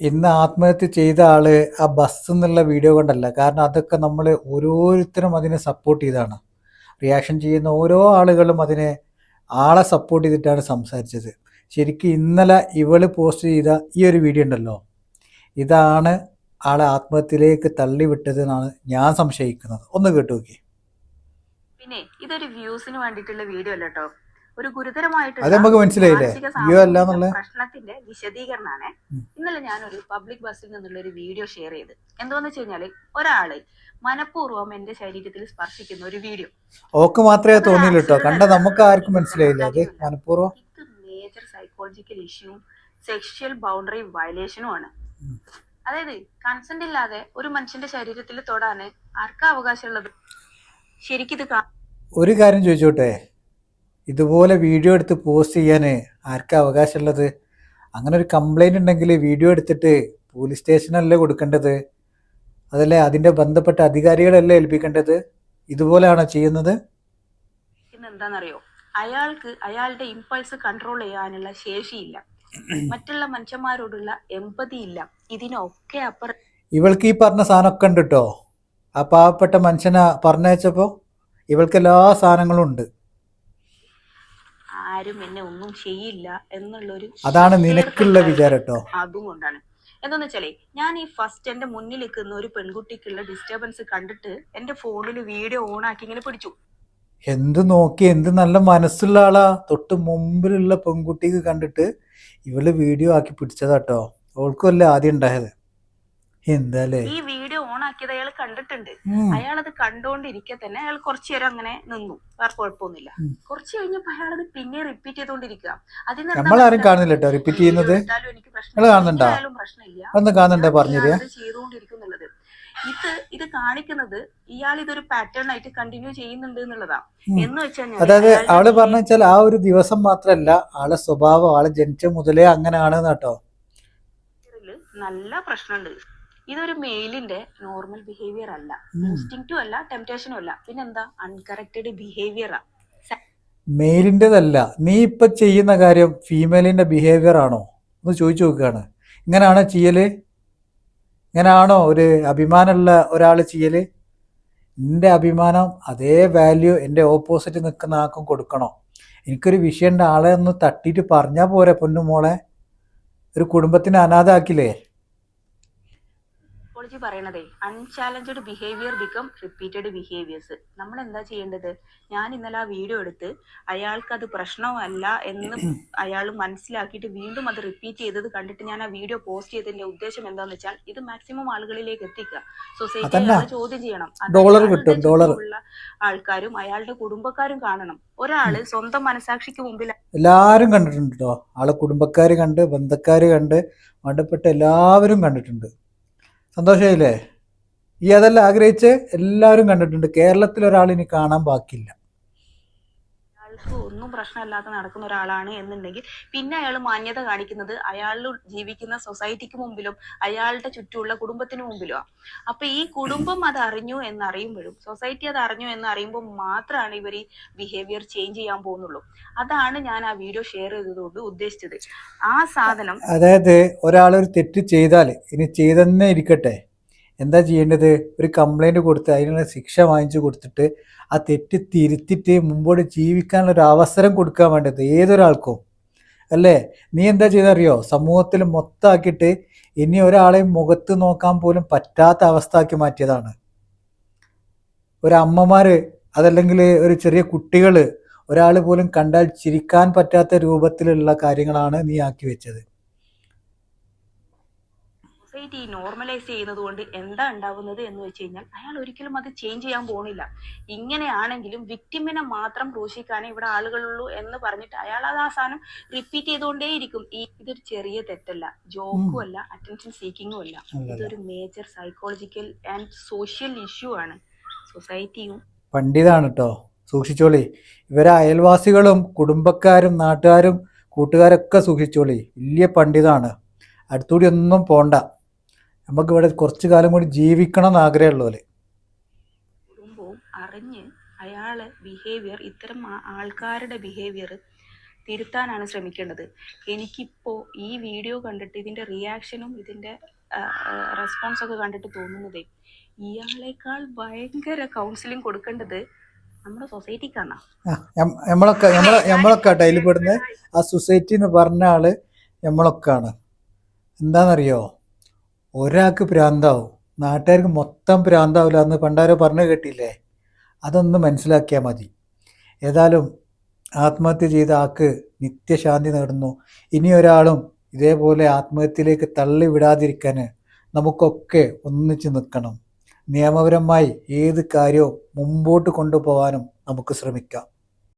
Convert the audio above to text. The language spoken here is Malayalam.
ഇന്ന് ആത്മഹത്യ ചെയ്ത ആൾ ആ ബസ് എന്നുള്ള വീഡിയോ കൊണ്ടല്ല. കാരണം അതൊക്കെ നമ്മൾ ഓരോരുത്തരും അതിനെ സപ്പോർട്ട് ചെയ്താണ്. റിയാക്ഷൻ ചെയ്യുന്ന ഓരോ ആളുകളും അതിനെ ആളെ സപ്പോർട്ട് ചെയ്തിട്ടാണ് സംസാരിച്ചത്. ശരിക്കും ഇന്നലെ ഇവൾ പോസ്റ്റ് ചെയ്ത ഈ ഒരു വീഡിയോ ഉണ്ടല്ലോ. ഇതാണ് ആളെ ആത്മഹത്യയിലേക്ക് തള്ളിവിട്ടതെന്നാണ് ഞാൻ സംശയിക്കുന്നത്. ഒന്ന് കേട്ടു നോക്കി പിന്നെ ഇതൊരു വ്യൂസിന് വേണ്ടിയിട്ടുള്ള വീഡിയോ അല്ല കേട്ടോ ഒരു ഗുരുതരമായിട്ടുള്ള? മാനസിക സാമൂഹിക പ്രശ്നത്തിന്റെ വിശദീകരണമാണ് ഇന്നലെ ഞാൻ ഒരു പബ്ലിക് ബസ്സിൽ നിന്നുള്ള ഒരു വീഡിയോ ഷെയർ ചെയ്ത്. എന്തോന്ന് വെച്ച് കഴിഞ്ഞാൽ ഒരാൾ മനഃപൂർവം എന്റെ ശരീരത്തിൽ സ്പർശിക്കുന്ന ഒരു വീഡിയോ. ഓക്ക് മാത്രമേ തോന്നിയില്ലോ കണ്ട നമുക്ക് ആർക്കും മനസ്സിലായില്ല. അത് മനഃപൂർവം മേജർ സൈക്കോളജിക്കൽ ഇഷ്യൂവും സെക്ഷൽ ബൗണ്ടറി വയലേഷനും ആണ്. അതായത് കൺസെന്റ് ഇല്ലാതെ ഒരു മനുഷ്യന്റെ ശരീരത്തിൽ തൊടാന് ആർക്കാ അവകാശമുള്ളത്? ശരിക്കും കാ- ഒരു കാര്യം ചോദിച്ചോട്ടെ? ഇതുപോലെ വീഡിയോ എടുത്ത് പോസ്റ്റ് ചെയ്യാൻ ആർക്കാ അവകാശമുള്ളത്? അങ്ങനെ ഒരു കംപ്ലൈന്റ് ഉണ്ടെങ്കിൽ വീഡിയോ എടുത്തിട്ട് പോലീസ് സ്റ്റേഷനല്ലേ കൊടുക്കേണ്ടത്? അതല്ലേ അതിന്റെ ബന്ധപ്പെട്ട അധികാരികളല്ലേ ഏൽപ്പിക്കേണ്ടത്? ഇതുപോലെയാണോ ചെയ്യുന്നത്? എന്താണെന്നറിയോ അയാൾക്ക് അയാളുടെ ഇമ്പൾസ് കൺട്രോൾ ചെയ്യാനുള്ള ശേഷിയില്ല. മറ്റുള്ള മനുഷ്യന്മാരോടുള്ള എമ്പതി ഇല്ല. ഇതിനൊക്കെ അപ്പുറം ഇവൾക്ക് ഈ പറഞ്ഞ സാധനമൊക്കെ ഉണ്ട് കേട്ടോ. ആ പാവപ്പെട്ട മനുഷ്യനെ പറഞ്ഞയച്ചപ്പോൾ ഇവൾക്ക് എല്ലാ സാധനങ്ങളും ഉണ്ട്. ആരും എന്നെ ഒന്നും ചെയ്യില്ല എന്നുള്ളൊരു അതാണ് നിനക്കുള്ള വിചാരം കേട്ടോ. അതും കൊണ്ടാണ്. എന്താന്ന് വെച്ചാലേ ഞാൻ ഈ ഫസ്റ്റ് എന്റെ മുന്നിൽ നിൽക്കുന്ന ഒരു പെൺകുട്ടിക്കുള്ള ഡിസ്റ്റർബൻസ് കണ്ടിട്ട് എന്റെ ഫോണിൽ വീഡിയോ ഓൺ ആക്കി ഇങ്ങനെ പിടിച്ചു. എന്ത് നോക്കി എന്ത് നല്ല മനസ്സുള്ള ആളാ. തൊട്ട് മുമ്പിലുള്ള പെൺകുട്ടിക്ക് കണ്ടിട്ട് ഇവൾ വീഡിയോ ആക്കി പിടിച്ചതാട്ടോ ഓൾക്കും അല്ലേ ആദ്യം ഉണ്ടായത്? എന്താല്ലേ ഈ ആക്കിയത് അയാൾ കണ്ടിട്ടുണ്ട്. അയാൾ അത് കണ്ടോണ്ടിരിക്കെ തന്നെ അയാൾ കുറച്ചു നേരം അങ്ങനെ നിന്നു. വേറെ കുഴപ്പമൊന്നുമില്ല. കുറച്ച് കഴിഞ്ഞപ്പോ അയാൾ അത് പിന്നെ റിപ്പീറ്റ് ചെയ്തോണ്ടിരിക്കുക അതിന് നമ്മളാരും കാണുന്നില്ല കേട്ടോ. റിപ്പീറ്റ് ചെയ്യുന്നത്. എനിക്ക്? പ്രശ്നമില്ല. ഒന്ന് കാണുന്നുണ്ടോ? ഞാൻ പറഞ്ഞു തരിക ഇയാളത് ചെയ്തുകൊണ്ടിരിക്കുന്നുള്ളത് ഇത് ഇത് കാണിക്കുന്നത് ഇയാൾ ഇതൊരു പാറ്റേൺ ആയിട്ട് കണ്ടിന്യൂ ചെയ്യുന്നുണ്ട് എന്നുള്ളതാ. എന്ന് വെച്ചാൽ അതായത് ആൾ പറഞ്ഞ വെച്ചാൽ ആ ഒരു ദിവസം മാത്രല്ല ആളെ സ്വഭാവം ആൾ ജനിച്ച മുതലേ അങ്ങനെയാണ് കേട്ടോ. നല്ല പ്രശ്നമുണ്ട്. ഇതൊരു മെയിലിന്റെ നോർമൽ ബിഹേവിയർ അല്ല. ഇൻസ്റ്റിങ്റ്റും അല്ല ടെംപ്റ്റേഷനും അല്ല. പിന്നെന്താ? അൺകറക്റ്റഡ് ബിഹേവിയറാ മെയിലിന്റെതല്ല നീ ഇപ്പൊ ചെയ്യുന്ന കാര്യം ഫീമെയിലിന്റെ ബിഹേവിയർ ആണോ? ഒന്ന് ചോദിച്ചു നോക്കുകയാണ്. ഇങ്ങനെയാണോ ചെയ്യൽ? ഇങ്ങനെയാണോ ഒരു അഭിമാനമുള്ള ഒരാൾ ചെയ്യൽ? എന്റെ അഭിമാനം അതേ വാല്യൂ എന്റെ ഓപ്പോസിറ്റ് നിൽക്കുന്ന ആൾക്കും കൊടുക്കണോ? എനിക്കൊരു വിഷയന്റെ ആളെ ഒന്ന് തട്ടിയിട്ട് പറഞ്ഞാൽ പോരെ പൊന്നുമോളെ. ഒരു കുടുംബത്തിനെ അനാഥാക്കില്ലേ? Psychology പറയണതേ unchallenged behaviour become repeated behaviours നമ്മൾ എന്താ ചെയ്യേണ്ടത്? ഞാൻ ഇന്നലെ ആ വീഡിയോ എടുത്ത് അയാൾക്ക് അത് പ്രശ്നമല്ല എന്ന് അയാൾ മനസ്സിലാക്കിയിട്ട് വീണ്ടും അത് റിപ്പീറ്റ് ചെയ്തത് കണ്ടിട്ട് ഞാൻ ആ വീഡിയോ പോസ്റ്റ് ചെയ്തതിന്റെ ഉദ്ദേശം എന്താന്ന് വെച്ചാൽ ഇത് മാക്സിമം ആളുകളിലേക്ക് എത്തിക്കുക. സൊസൈറ്റി. ചോദ്യം ചെയ്യണം. ഡോളർ കിട്ടും, ഡോളർ. ഉള്ള ആൾക്കാരും അയാളുടെ കുടുംബക്കാരും കാണണം. ഒരാൾ സ്വന്തം മനസാക്ഷിക്ക് മുമ്പിൽ എല്ലാവരും കണ്ടിട്ടുണ്ട് കേട്ടോ ആളെ കുടുംബക്കാര് കണ്ട് ബന്ധക്കാര് കണ്ട് മണ്ടപ്പെട്ട എല്ലാവരും കണ്ടിട്ടുണ്ട്. സന്തോഷമായില്ലേ? ഈ അതെല്ലാം ആഗ്രഹിച്ച് എല്ലാവരും കണ്ടിട്ടുണ്ട്. കേരളത്തിൽ ഒരാൾ ഇനി കാണാൻ ബാക്കിയില്ല. ഒന്നും പ്രശ്നമില്ലാതെ നടക്കുന്ന ഒരാളാണ് എന്നുണ്ടെങ്കിൽ പിന്നെ അയാൾ മാന്യത കാണിക്കുന്നത് അയാൾ ജീവിക്കുന്ന സൊസൈറ്റിക്ക് മുമ്പിലും അയാളുടെ ചുറ്റുമുള്ള കുടുംബത്തിന് മുമ്പിലും അപ്പൊ ഈ കുടുംബം അത് അറിഞ്ഞു എന്നറിയുമ്പോഴും സൊസൈറ്റി അത് അറിഞ്ഞു എന്ന് അറിയുമ്പോൾ മാത്രമാണ് ഇവർ ഈ ബിഹേവിയർ ചേഞ്ച് ചെയ്യാൻ പോകുന്നുള്ളൂ. അതാണ് ഞാൻ ആ വീഡിയോ ഷെയർ ചെയ്തതുകൊണ്ട് ഉദ്ദേശിച്ചത്. ആ സാധനം അതായത് ഒരാൾ ഒരു തെറ്റ് ചെയ്താൽ ഇനി ചെയ്തെന്നേ ഇരിക്കട്ടെ. എന്താ ചെയ്യേണ്ടത്? ഒരു കംപ്ലൈന്റ് കൊടുത്ത് അതിനുള്ള ശിക്ഷ വാങ്ങിച്ചു കൊടുത്തിട്ട് ആ തെറ്റ് തിരുത്തിട്ട് മുമ്പോട്ട് ജീവിക്കാനുള്ള ഒരു അവസരം കൊടുക്കാൻ വേണ്ടത് ഏതൊരാൾക്കും? അല്ലേ? നീ എന്താ ചെയ്തറിയോ? സമൂഹത്തിൽ മൊത്തമാക്കിയിട്ട് ഇനി ഒരാളെയും മുഖത്ത് നോക്കാൻ പോലും പറ്റാത്ത അവസ്ഥ ആക്കി മാറ്റിയതാണ്. ഒരു അതല്ലെങ്കിൽ ഒരു ചെറിയ കുട്ടികൾ ഒരാൾ പോലും കണ്ടാൽ ചിരിക്കാൻ പറ്റാത്ത രൂപത്തിലുള്ള കാര്യങ്ങളാണ് നീ ആക്കി വെച്ചത്. സൊസൈറ്റി നോർമലൈസ് ചെയ്യുന്നത് കൊണ്ട് എന്താ ഉണ്ടാവുന്നത് എന്ന് വെച്ച് കഴിഞ്ഞാൽ അയാൾ ഒരിക്കലും അത് ചേഞ്ച് ചെയ്യാൻ പോണില്ല. ഇങ്ങനെയാണെങ്കിലും വിക്ടിമിനെ മാത്രം ക്രൂശിക്കാനേ ഇവിടെ ആളുകളുള്ളൂ എന്ന് പറഞ്ഞിട്ട് അയാൾ അത് ആ സാധനം റിപ്പീറ്റ് ചെയ്തുകൊണ്ടേയിരിക്കും. ഈ ഇതൊരു ചെറിയ തെറ്റല്ല. ജോക്കും അല്ല അറ്റൻഷൻ സീക്കിങ്ങും അല്ല. ഇതൊരു major psychological and social issue ആണ്. സൊസൈറ്റിയും പണ്ഡിതാണ് കേട്ടോ സൂക്ഷിച്ചോളി. ഇവരെ അയൽവാസികളും കുടുംബക്കാരും നാട്ടുകാരും കൂട്ടുകാരൊക്കെ സൂക്ഷിച്ചോളി. വലിയ പണ്ഡിതാണ്. അടുത്തുകൂടി ഒന്നും പോണ്ട. നമുക്ക് ഇവിടെ കുറച്ചു കാലം കൂടി ജീവിക്കണം എന്ന് ആഗ്രഹമുള്ളവര് കുടുംബവും അറിഞ്ഞ് അയാളെ ബിഹേവിയർ ഇത്തരം ആൾക്കാരുടെ ബിഹേവിയർ തിരുത്താനാണ് ശ്രമിക്കേണ്ടത്. എനിക്കിപ്പോ ഈ വീഡിയോ കണ്ടിട്ട് ഇതിന്റെ റിയാക്ഷനും ഇതിന്റെ റെസ്പോൺസ് ഒക്കെ കണ്ടിട്ട് തോന്നുന്നതേ ഇയാളെക്കാൾ ഭയങ്കര കൗൺസിലിംഗ് കൊടുക്കേണ്ടത് നമ്മുടെ സൊസൈറ്റിക്കാണ് ആ, നമ്മളൊക്കെ നമ്മളെ നമ്മളൊക്കെ അതിൽ പെടുന്നത്. ആ സൊസൈറ്റി എന്ന് പറഞ്ഞ ആൾ നമ്മളൊക്കെയാണ് എന്താണെന്നറിയോ ഒരാൾക്ക് ഭ്രാന്താവും നാട്ടുകാർക്ക് മൊത്തം ഭ്രാന്താവില്ല എന്ന് പണ്ടാരോ പറഞ്ഞു കേട്ടില്ലേ? അതൊന്ന് മനസ്സിലാക്കിയാൽ മതി. ഏതായാലും ആത്മഹത്യ ചെയ്ത ആൾക്ക് നിത്യശാന്തി നേടുന്നു. ഇനി ഒരാളും ഇതേപോലെ ആത്മഹത്യയിലേക്ക് തള്ളി വിടാതിരിക്കാൻ നമുക്കൊക്കെ ഒന്നിച്ച് നിൽക്കണം. നിയമപരമായി ഏത് കാര്യവും മുമ്പോട്ട് കൊണ്ടുപോകാനും നമുക്ക് ശ്രമിക്കാം.